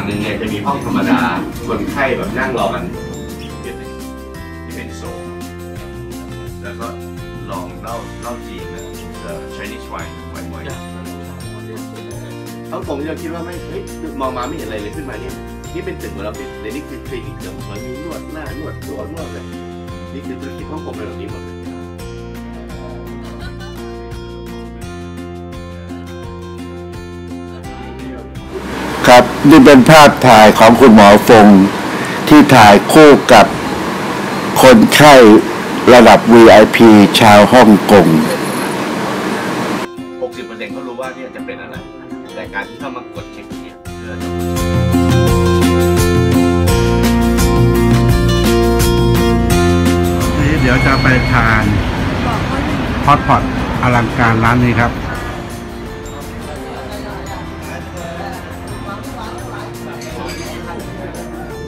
ห้องธรรมดาคนไข้แบบนั่งรอกันที่เป็นโซนแล้วก็ลองเล่าเล่าจีนนะ The Chinese wine ไวน์ไวน์เขาผมจะคิดว่าไม่เฮ้ยมองมาไม่เห็นอะไรเลยขึ้นมาเนี่ยนี่เป็นตึกเหมือนเราเป็นในนี่คือคลินิกเกือบมันมีนวดหน้านวดตัวนวดเลยนี่คือธุรกิจของผมเป็นแบบนี้หมด ครับนี่เป็นภาพถ่ายของคุณหมอฟง ที่ถ่ายคู่กับคนไข้ระดับ VIP ชาวฮ่องกง 60%เขารู้ว่าเนี่ยจะเป็นอะไร แต่การที่เข้ามากดเช็คเนี่ยเพื่อนี้เดี๋ยวจะไปทานฮอตพอตอลังการร้านนี้ครับ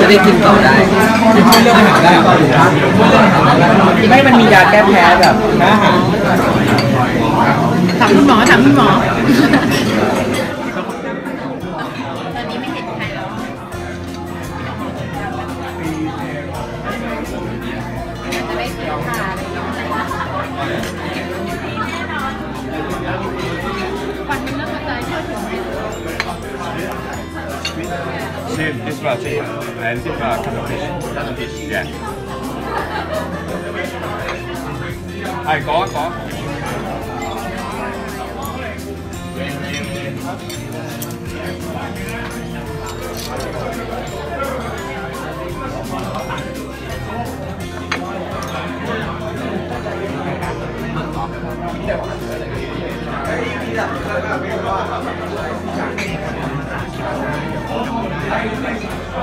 จะได้กินต่อได้เรื่องอาหารได้หรอไม่มันมียาแก้แพ้แบบอาหารถามคุณหมอถามคุณหมอ See, this is about chicken, and this is about kind fish. Fish, yeah. Hey, go on, go.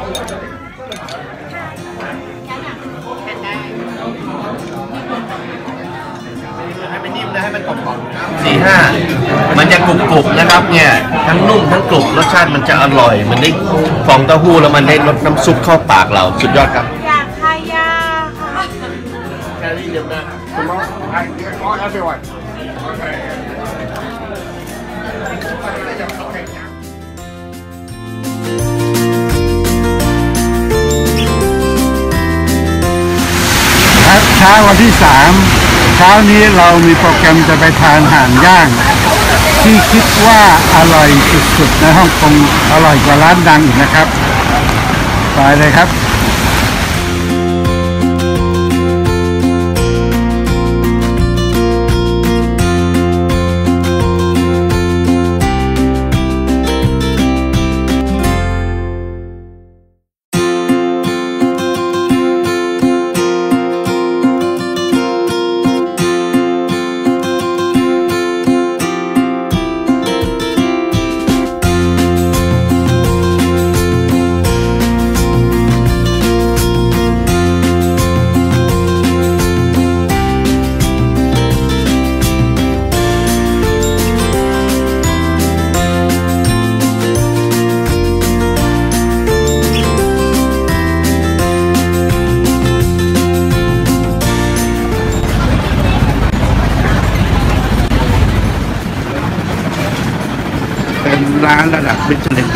Ai, có, có. Dạ, สี่ห้ามันจะกรุบกรุบๆนะครับเนี่ยทั้งนุ่มทั้งกรุบรสชาติมันจะอร่อย มันได้ฟองเต้าหู้แล้วมันได้รสน้ำซุปเข้าปากเราสุดยอดครับ อยากทายาค่ะครับเช้าวันที่สามเช้านี้เรามีโปรแกรมจะไปทานอาหารย่าง ที่คิดว่าอร่อยสุดๆในฮ่องกงอร่อยกว่าร้านดังอีกนะครับ ไปเลยครับ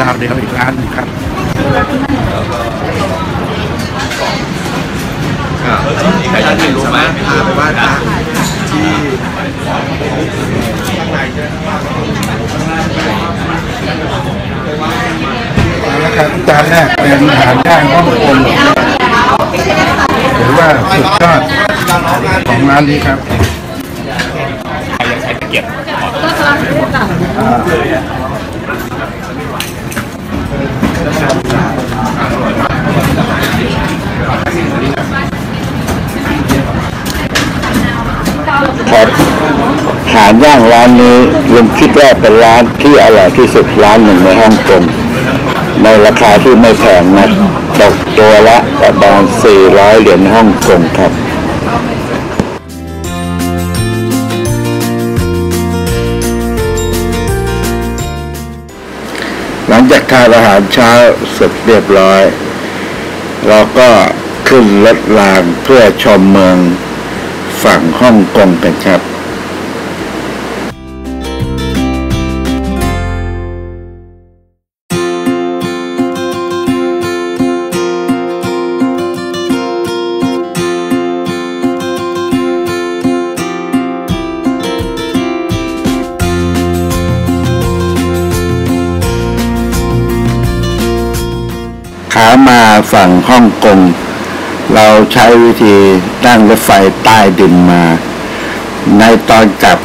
ดาวเดียวอีกร้านหนึงครับใครท่านอื่รู้ไหมพาไปบ้านนะที่นะครับจานแรกเป็นอาหารย่างฮ่องกงถือว่าสุดยอดของร้านนี้ครับใครยังใช้ตะเกียบครั บอาหารย่างร้านนี้ลุงคิดว่าเป็นร้านที่อร่อยที่สุดร้านหนึ่งในฮ่องกงในราคาที่ไม่แพงนะตกตัวละประมาณ 400 เหรียญฮ่องกงครับหลังจากทานอาหารเช้าเสร็จเรียบร้อย เราก็ขึ้นรถรางเพื่อชมเมืองฝั่งฮ่องกงกันครับ ขามาฝั่งฮ่องกงเราใช้วิธีนั่งรถไฟใต้ดินมา ในตอนกลับ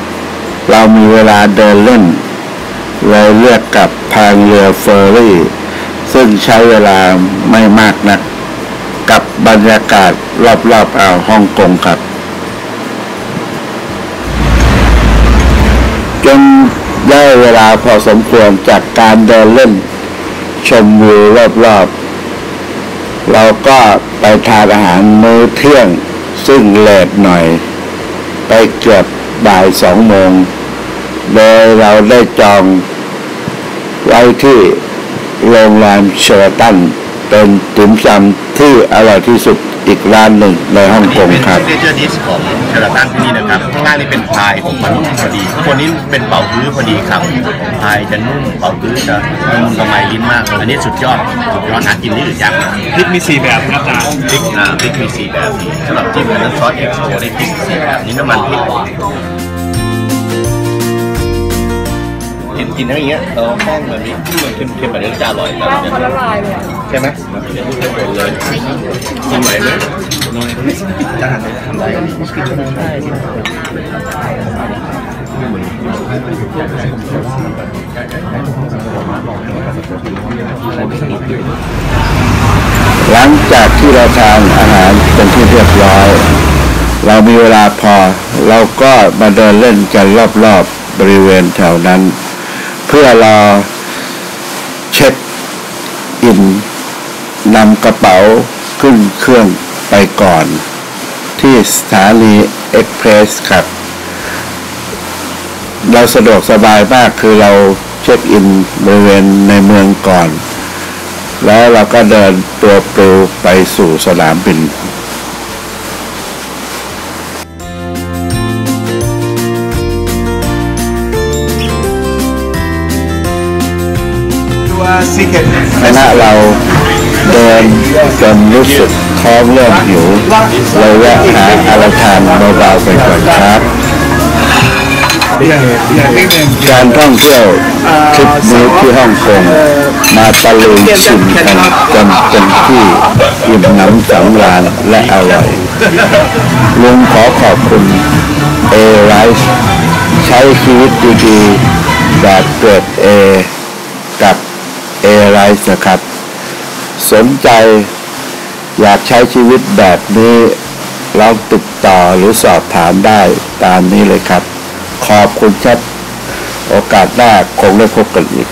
เรามีเวลาเดินเล่น เลยเลือกกลับทางเรือเฟอร์รี่ ซึ่งใช้เวลาไม่มากนัก กับบรรยากาศรอบๆอ่าวฮ่องกงครับจนได้เวลาพอสมควรจากการเดินเล่น ชมวิวรอบๆ เราก็ไปทานอาหารมื้อเที่ยง ซึ่งเลทหน่อย ไปเกือบบ่ายสองโมง โดยเราได้จอง ไว้ที่โรงแรมเชอร์ตันเป็นติ่มซำที่อร่อยที่สุด อีกร้านหนึ่งในฮ่องกงเป็นครับซิกเนเจอร์ดิสของเชลตันที่นี่นะครับข้างล่างนี่เป็นพายของมันพอดีข้างบนนี้เป็นเป่าฮื้อพอดีครับพายจะนุ่มเป่าฮื้อจะนุ่มละไมลิ้นมาก อันนี้สุดยอดสุดยอดหากินที่อื่นยากมากพริกมีสี่แบบครับอาจารย์พริกอ่าพริกมีสี่แบบสำหรับจิ้มกับน้ำซอสเอ็กซ์โได้พริกสี่แบบนี่น้ำมันพริก กินกินทั้งอย่างเงี้ยเราแห้งแบบนี้เค็มๆแบบนี้จะอร่อยแบบนี้ละลายเลยใช่ไหมเลยกินไหวไหมจะทำทำได้กันหลังจากที่เราทานอาหารเป็นที่เรียบร้อย เรามีเวลาพอ เราก็มาเดินเล่นกันรอบๆบบริเวณแถวนั้น เพื่อรอเช็คอินนำกระเป๋าขึ้นเครื่องไปก่อน ที่สถานีเอ็กเพรสครับ เราสะดวกสบายมากคือเราเช็คอินบริเวณในเมืองก่อน แล้วเราก็เดินตัวปลิวไปสู่สนามบิน คณะเราเดินจนรู้สึกท้องเริ่มหิวเลยแวะหาอะไรทานเบาๆไปก่อนครับ การท่องเที่ยวทริปนี้ที่ฮ่องกงมาตะลุยชิมกันจนเต็มที่อิ่มหน้ำสำราญและอร่อยลุงขอขอบคุณเอไรส์ใช้ชีวิตดีๆแบบเกิดเอกับ เอไรส์นะครับ สนใจอยากใช้ชีวิตแบบนี้ลองติดต่อหรือสอบถามได้ตามนี้เลยครับ ขอบคุณครับ โอกาสหน้าคงได้พบกันอีก